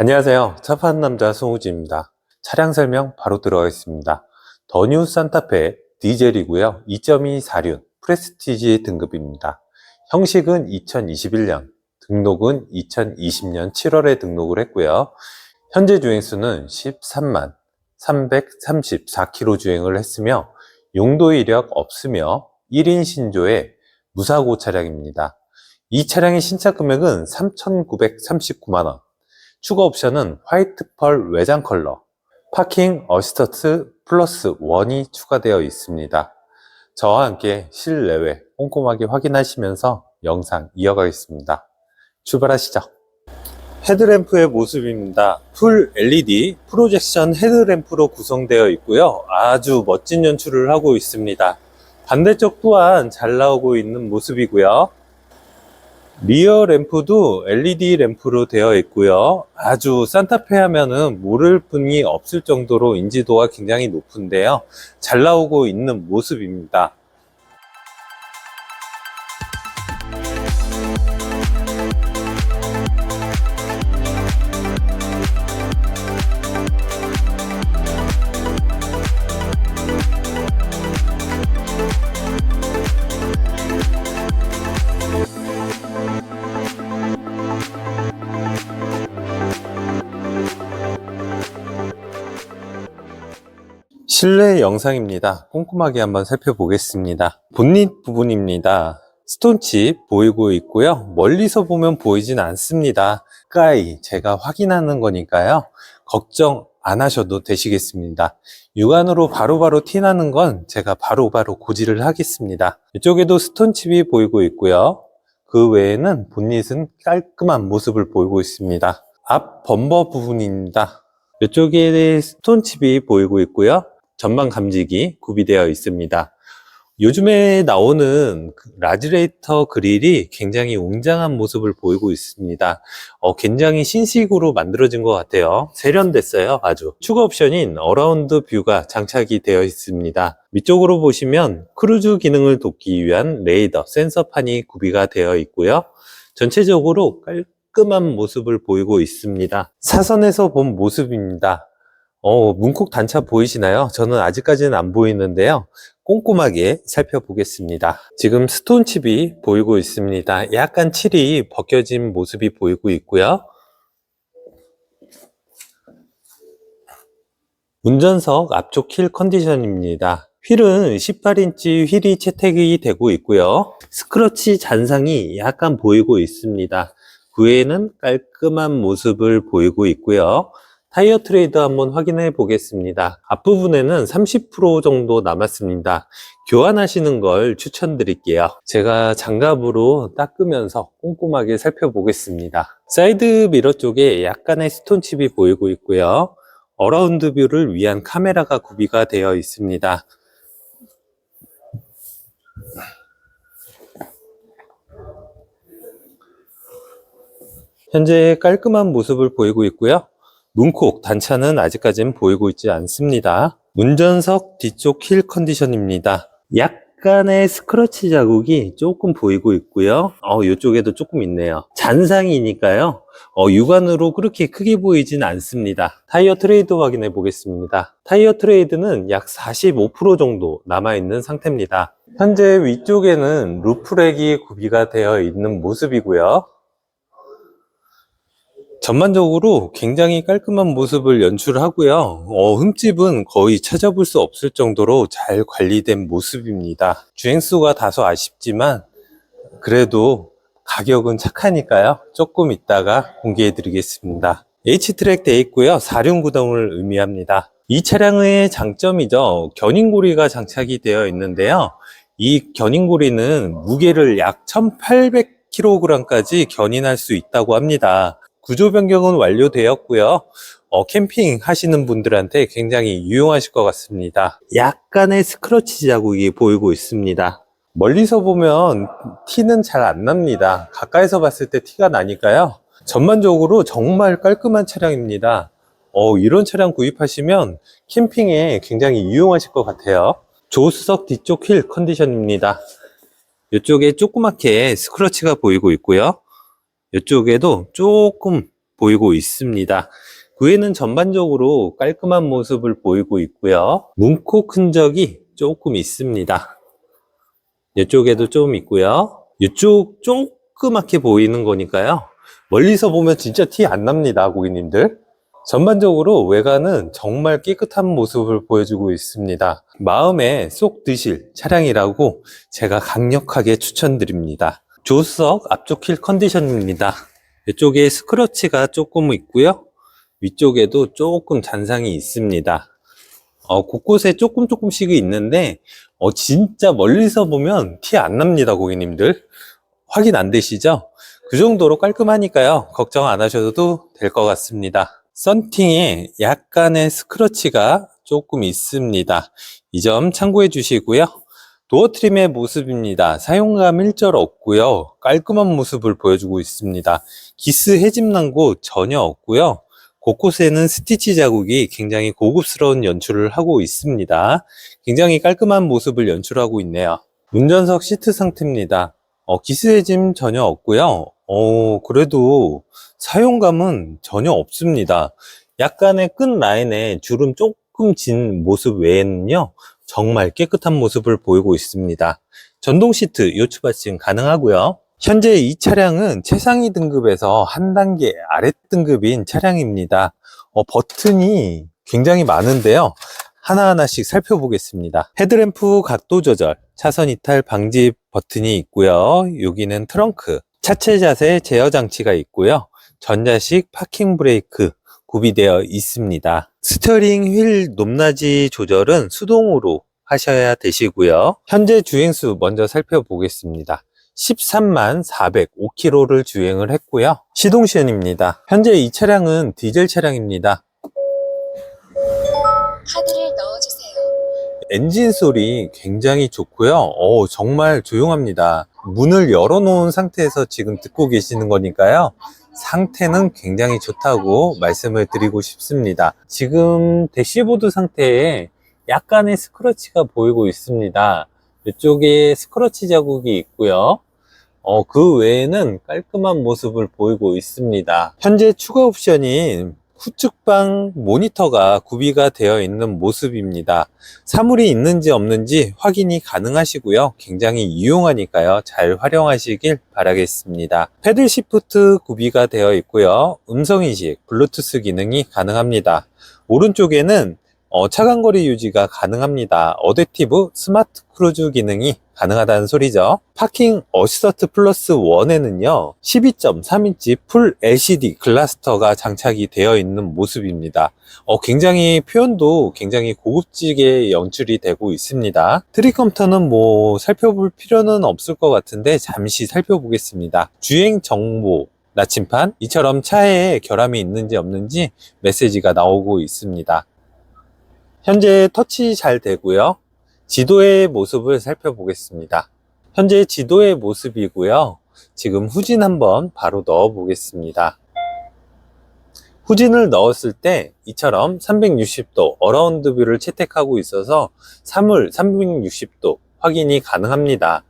안녕하세요. 차 파는 남자 송우지입니다. 차량 설명 바로 들어가겠습니다. 더뉴 산타페 디젤이고요. 2.2 사륜 프레스티지 등급입니다. 형식은 2021년, 등록은 2020년 7월에 등록을 했고요. 현재 주행수는 13만 334km 주행을 했으며 용도 이력 없으며 1인 신조의 무사고 차량입니다. 이 차량의 신차 금액은 3,939만원, 추가 옵션은 화이트 펄 외장 컬러, 파킹 어시스턴트 플러스 1이 추가되어 있습니다. 저와 함께 실내외 꼼꼼하게 확인하시면서 영상 이어가겠습니다. 출발하시죠. 헤드램프의 모습입니다. 풀 LED 프로젝션 헤드램프로 구성되어 있고요. 아주 멋진 연출을 하고 있습니다. 반대쪽 또한 잘 나오고 있는 모습이고요. 리어 램프도 LED 램프로 되어 있고요. 아주 산타페 하면은 모를 분이 없을 정도로 인지도가 굉장히 높은데요. 잘 나오고 있는 모습입니다. 실내 영상입니다. 꼼꼼하게 한번 살펴보겠습니다. 본닛 부분입니다. 스톤칩 보이고 있고요. 멀리서 보면 보이진 않습니다. 가까이 제가 확인하는 거니까요. 걱정 안 하셔도 되시겠습니다. 육안으로 바로바로 티나는 건 제가 바로바로 고지를 하겠습니다. 이쪽에도 스톤칩이 보이고 있고요. 그 외에는 본닛은 깔끔한 모습을 보이고 있습니다. 앞 범버 부분입니다. 이쪽에 스톤칩이 보이고 있고요. 전방 감지기 구비되어 있습니다. 요즘에 나오는 그 라지레이터 그릴이 굉장히 웅장한 모습을 보이고 있습니다. 어, 굉장히 신식으로 만들어진 것 같아요. 세련됐어요, 아주. 추가 옵션인 어라운드 뷰가 장착이 되어 있습니다. 위쪽으로 보시면 크루즈 기능을 돕기 위한 레이더, 센서판이 구비가 되어 있고요. 전체적으로 깔끔한 모습을 보이고 있습니다. 사선에서 본 모습입니다. 어, 문콕 단차 보이시나요? 저는 아직까지는 안 보이는데요. 꼼꼼하게 살펴보겠습니다. 지금 스톤 칩이 보이고 있습니다. 약간 칠이 벗겨진 모습이 보이고 있고요. 운전석 앞쪽 힐 컨디션입니다. 휠은 18인치 휠이 채택이 되고 있고요. 스크러치 잔상이 약간 보이고 있습니다. 그 외에는 깔끔한 모습을 보이고 있고요. 타이어 트레이드 한번 확인해 보겠습니다. 앞부분에는 30% 정도 남았습니다. 교환하시는 걸 추천드릴게요. 제가 장갑으로 닦으면서 꼼꼼하게 살펴보겠습니다. 사이드 미러 쪽에 약간의 스톤칩이 보이고 있고요. 어라운드 뷰를 위한 카메라가 구비가 되어 있습니다. 현재 깔끔한 모습을 보이고 있고요. 문콕 단차는 아직까지는 보이고 있지 않습니다. 운전석 뒤쪽 힐 컨디션입니다. 약간의 스크러치 자국이 조금 보이고 있고요. 어, 이쪽에도 조금 있네요. 잔상이니까요. 어, 육안으로 그렇게 크게 보이진 않습니다. 타이어 트레이드 확인해 보겠습니다. 타이어 트레이드는 약 45% 정도 남아있는 상태입니다. 현재 위쪽에는 루프렉이 구비가 되어 있는 모습이고요. 전반적으로 굉장히 깔끔한 모습을 연출하고요. 어, 흠집은 거의 찾아볼 수 없을 정도로 잘 관리된 모습입니다. 주행수가 다소 아쉽지만 그래도 가격은 착하니까요. 조금 있다가 공개해 드리겠습니다. H트랙 돼 있고요. 사륜 구동을 의미합니다. 이 차량의 장점이죠. 견인고리가 장착이 되어 있는데요. 이 견인고리는 무게를 약 1800kg까지 견인할 수 있다고 합니다. 구조 변경은 완료되었고요. 어, 캠핑 하시는 분들한테 굉장히 유용하실 것 같습니다. 약간의 스크러치 자국이 보이고 있습니다. 멀리서 보면 티는 잘 안 납니다. 가까이서 봤을 때 티가 나니까요. 전반적으로 정말 깔끔한 차량입니다. 어, 이런 차량 구입하시면 캠핑에 굉장히 유용하실 것 같아요. 조수석 뒤쪽 휠 컨디션입니다. 이쪽에 조그맣게 스크러치가 보이고 있고요. 이쪽에도 조금 보이고 있습니다. 그 외에는 전반적으로 깔끔한 모습을 보이고 있고요. 문콕 흔적이 조금 있습니다. 이쪽에도 좀 있고요. 이쪽 조그맣게 보이는 거니까요. 멀리서 보면 진짜 티 안 납니다, 고객님들. 전반적으로 외관은 정말 깨끗한 모습을 보여주고 있습니다. 마음에 쏙 드실 차량이라고 제가 강력하게 추천드립니다. 조수석 앞쪽 휠 컨디션입니다. 이쪽에 스크러치가 조금 있고요. 위쪽에도 조금 잔상이 있습니다. 어, 곳곳에 조금 조금씩 있는데 어, 진짜 멀리서 보면 티 안 납니다, 고객님들. 확인 안 되시죠? 그 정도로 깔끔하니까요. 걱정 안 하셔도 될 것 같습니다. 썬팅에 약간의 스크러치가 조금 있습니다. 이 점 참고해 주시고요. 도어 트림의 모습입니다. 사용감 일절 없고요. 깔끔한 모습을 보여주고 있습니다. 기스 해짐 난곳 전혀 없고요. 곳곳에는 스티치 자국이 굉장히 고급스러운 연출을 하고 있습니다. 굉장히 깔끔한 모습을 연출하고 있네요. 운전석 시트 상태입니다. 어, 기스해짐 전혀 없고요. 어, 그래도 사용감은 전혀 없습니다. 약간의 끝 라인에 주름 조금 진 모습 외에는요, 정말 깨끗한 모습을 보이고 있습니다. 전동 시트 요추 받침 가능하고요. 현재 이 차량은 최상위 등급에서 한 단계 아래 등급인 차량입니다. 어, 버튼이 굉장히 많은데요. 하나하나씩 살펴보겠습니다. 헤드램프 각도 조절, 차선 이탈 방지 버튼이 있고요. 여기는 트렁크, 차체 자세 제어 장치가 있고요. 전자식 파킹 브레이크 구비되어 있습니다. 스티어링 휠 높낮이 조절은 수동으로 하셔야 되시고요. 현재 주행수 먼저 살펴보겠습니다. 13만 405km를 주행을 했고요. 시동 시연입니다. 현재 이 차량은 디젤 차량입니다. 카드를 넣어주세요. 엔진 소리 굉장히 좋고요. 어, 정말 조용합니다. 문을 열어놓은 상태에서 지금 듣고 계시는 거니까요. 상태는 굉장히 좋다고 말씀을 드리고 싶습니다. 지금 대시보드 상태에 약간의 스크러치가 보이고 있습니다. 이쪽에 스크러치 자국이 있고요. 어, 그 외에는 깔끔한 모습을 보이고 있습니다. 현재 추가 옵션인 후측방 모니터가 구비가 되어 있는 모습입니다. 사물이 있는지 없는지 확인이 가능하시고요. 굉장히 유용하니까요. 잘 활용하시길 바라겠습니다. 패들 시프트 구비가 되어 있고요. 음성인식, 블루투스 기능이 가능합니다. 오른쪽에는 어, 차간거리 유지가 가능합니다. 어댑티브 스마트 크루즈 기능이 가능하다는 소리죠. 파킹 어시스트 플러스 1에는요, 12.3인치 풀 LCD 글라스터가 장착이 되어 있는 모습입니다. 어, 굉장히 표현도 굉장히 고급지게 연출이 되고 있습니다. 트리컴터는 뭐 살펴볼 필요는 없을 것 같은데 잠시 살펴보겠습니다. 주행 정보, 나침판, 이처럼 차에 결함이 있는지 없는지 메시지가 나오고 있습니다. 현재 터치 잘 되고요. 지도의 모습을 살펴보겠습니다. 현재 지도의 모습이고요. 지금 후진 한번 바로 넣어 보겠습니다. 후진을 넣었을 때 이처럼 360도 어라운드 뷰를 채택하고 있어서 사물 360도 확인이 가능합니다.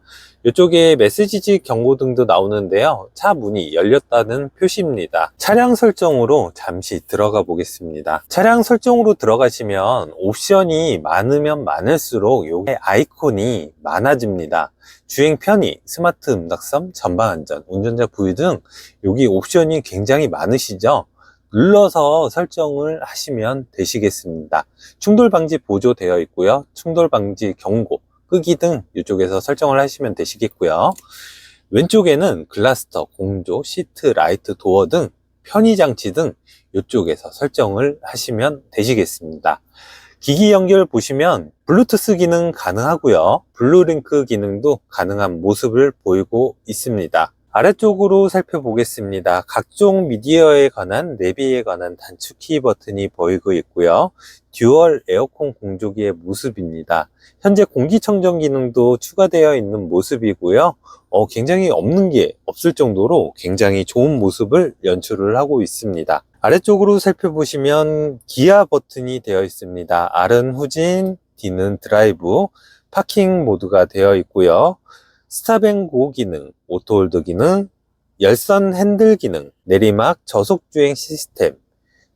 이쪽에 메시지지 경고등도 나오는데요. 차 문이 열렸다는 표시입니다. 차량 설정으로 잠시 들어가 보겠습니다. 차량 설정으로 들어가시면 옵션이 많으면 많을수록 요게 아이콘이 많아집니다. 주행 편의, 스마트 음각섬, 전방 안전, 운전자 부유 등 여기 옵션이 굉장히 많으시죠? 눌러서 설정을 하시면 되시겠습니다. 충돌 방지 보조되어 있고요. 충돌 방지 경고, 끄기 등 이쪽에서 설정을 하시면 되시겠고요. 왼쪽에는 글라스터, 공조, 시트, 라이트, 도어 등 편의 장치 등 이쪽에서 설정을 하시면 되시겠습니다. 기기 연결 보시면 블루투스 기능 가능하고요. 블루링크 기능도 가능한 모습을 보이고 있습니다. 아래쪽으로 살펴보겠습니다. 각종 미디어에 관한 내비에 관한 단축키 버튼이 보이고 있고요. 듀얼 에어컨 공조기의 모습입니다. 현재 공기청정 기능도 추가되어 있는 모습이고요. 어, 굉장히 없는 게 없을 정도로 굉장히 좋은 모습을 연출을 하고 있습니다. 아래쪽으로 살펴보시면 기아 버튼이 되어 있습니다. R은 후진, D는 드라이브, 파킹 모드가 되어 있고요. 스탑앤고 기능, 오토홀드 기능, 열선 핸들 기능, 내리막 저속 주행 시스템,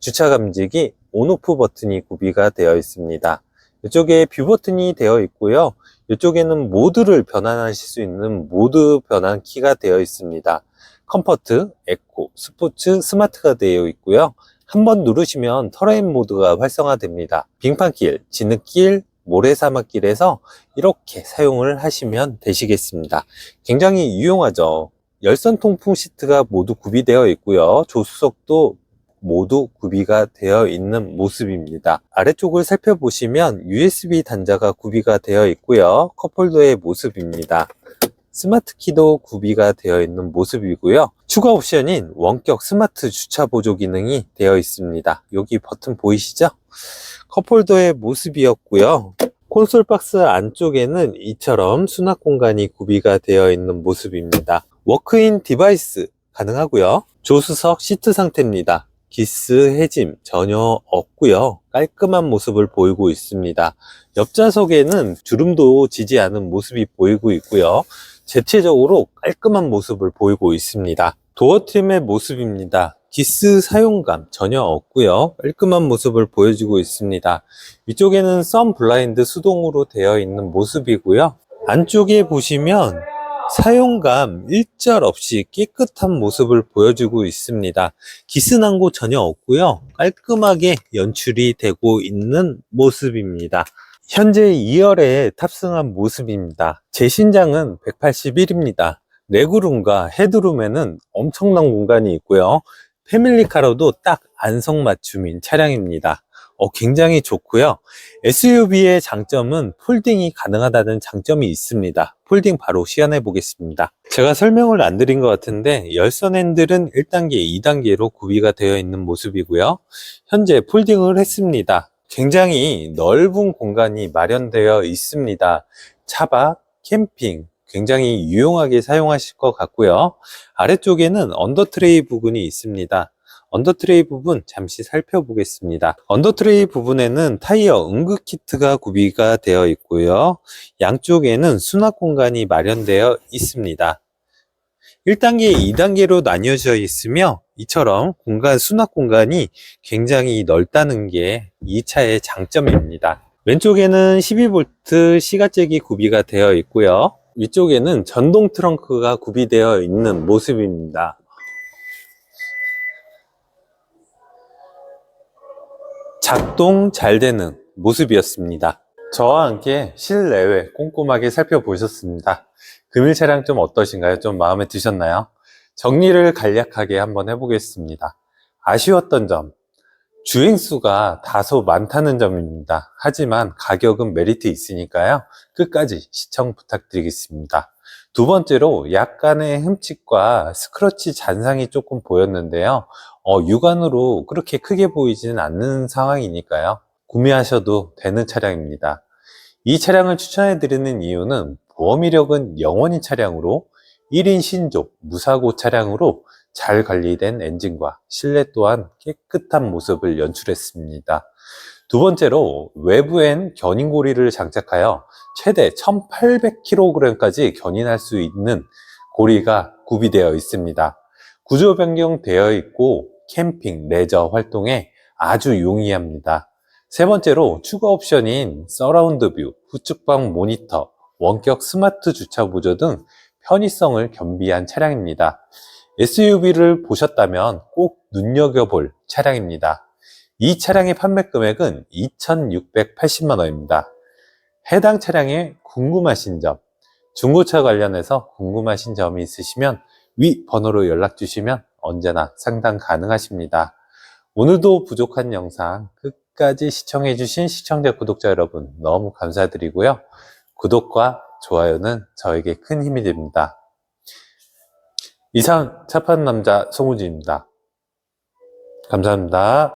주차 감지기, 온오프 버튼이 구비가 되어 있습니다. 이쪽에 뷰 버튼이 되어 있고요. 이쪽에는 모드를 변환하실 수 있는 모드 변환 키가 되어 있습니다. 컴포트, 에코, 스포츠, 스마트가 되어 있고요. 한번 누르시면 터레인 모드가 활성화됩니다. 빙판길, 진흙길, 모래사막길에서 이렇게 사용을 하시면 되시겠습니다. 굉장히 유용하죠. 열선 통풍 시트가 모두 구비되어 있고요. 조수석도 모두 구비가 되어 있는 모습입니다. 아래쪽을 살펴보시면 USB 단자가 구비가 되어 있고요. 컵홀더의 모습입니다. 스마트 키도 구비가 되어 있는 모습이고요. 추가 옵션인 원격 스마트 주차 보조 기능이 되어 있습니다. 여기 버튼 보이시죠? 컵홀더의 모습이었고요. 콘솔 박스 안쪽에는 이처럼 수납 공간이 구비가 되어 있는 모습입니다. 워크인 디바이스 가능하고요. 조수석 시트 상태입니다. 기스 해짐 전혀 없고요. 깔끔한 모습을 보이고 있습니다. 옆좌석에는 주름도 지지 않은 모습이 보이고 있고요. 전체적으로 깔끔한 모습을 보이고 있습니다. 도어 트림의 모습입니다. 기스 사용감 전혀 없고요. 깔끔한 모습을 보여주고 있습니다. 위쪽에는 썬 블라인드 수동으로 되어 있는 모습이고요. 안쪽에 보시면 사용감 일절 없이 깨끗한 모습을 보여주고 있습니다. 기스난 곳 전혀 없고요. 깔끔하게 연출이 되고 있는 모습입니다. 현재 2열에 탑승한 모습입니다. 제 신장은 181입니다. 레그룸과 헤드룸에는 엄청난 공간이 있고요. 패밀리카로도 딱 안성맞춤인 차량입니다. 어, 굉장히 좋고요. SUV의 장점은 폴딩이 가능하다는 장점이 있습니다. 폴딩 바로 시연해 보겠습니다. 제가 설명을 안 드린 것 같은데 열선 핸들은 1단계, 2단계로 구비가 되어 있는 모습이고요. 현재 폴딩을 했습니다. 굉장히 넓은 공간이 마련되어 있습니다. 차박, 캠핑, 굉장히 유용하게 사용하실 것 같고요. 아래쪽에는 언더트레이 부분이 있습니다. 언더트레이 부분 잠시 살펴보겠습니다. 언더트레이 부분에는 타이어 응급 키트가 구비가 되어 있고요. 양쪽에는 수납 공간이 마련되어 있습니다. 1단계, 2단계로 나뉘어져 있으며 이처럼 공간 수납 공간이 굉장히 넓다는 게이 차의 장점입니다. 왼쪽에는 12V 시가잭이 구비가 되어 있고요. 위쪽에는 전동 트렁크가 구비되어 있는 모습입니다. 작동 잘 되는 모습이었습니다. 저와 함께 실내외 꼼꼼하게 살펴보셨습니다. 금일 차량 좀 어떠신가요? 좀 마음에 드셨나요? 정리를 간략하게 한번 해보겠습니다. 아쉬웠던 점, 주행수가 다소 많다는 점입니다. 하지만 가격은 메리트 있으니까요. 끝까지 시청 부탁드리겠습니다. 두 번째로 약간의 흠집과 스크러치 잔상이 조금 보였는데요. 어, 육안으로 그렇게 크게 보이지는 않는 상황이니까요. 구매하셔도 되는 차량입니다. 이 차량을 추천해 드리는 이유는 보험 이력은 영원인 차량으로 1인 신족 무사고 차량으로 잘 관리된 엔진과 실내 또한 깨끗한 모습을 연출했습니다. 두 번째로 외부엔 견인고리를 장착하여 최대 1800kg까지 견인할 수 있는 고리가 구비되어 있습니다. 구조 변경되어 있고 캠핑, 레저 활동에 아주 용이합니다. 세 번째로 추가 옵션인 서라운드 뷰, 후측방 모니터, 원격 스마트 주차 보조 등 편의성을 겸비한 차량입니다. SUV를 보셨다면 꼭 눈여겨볼 차량입니다. 이 차량의 판매 금액은 2,680만 원입니다. 해당 차량에 궁금하신 점, 중고차 관련해서 궁금하신 점이 있으시면 위 번호로 연락 주시면 언제나 상담 가능하십니다. 오늘도 부족한 영상 끝까지 시청해주신 시청자 구독자 여러분 너무 감사드리고요. 구독과 좋아요는 저에게 큰 힘이 됩니다. 이상 차판 남자 송우진입니다. 감사합니다.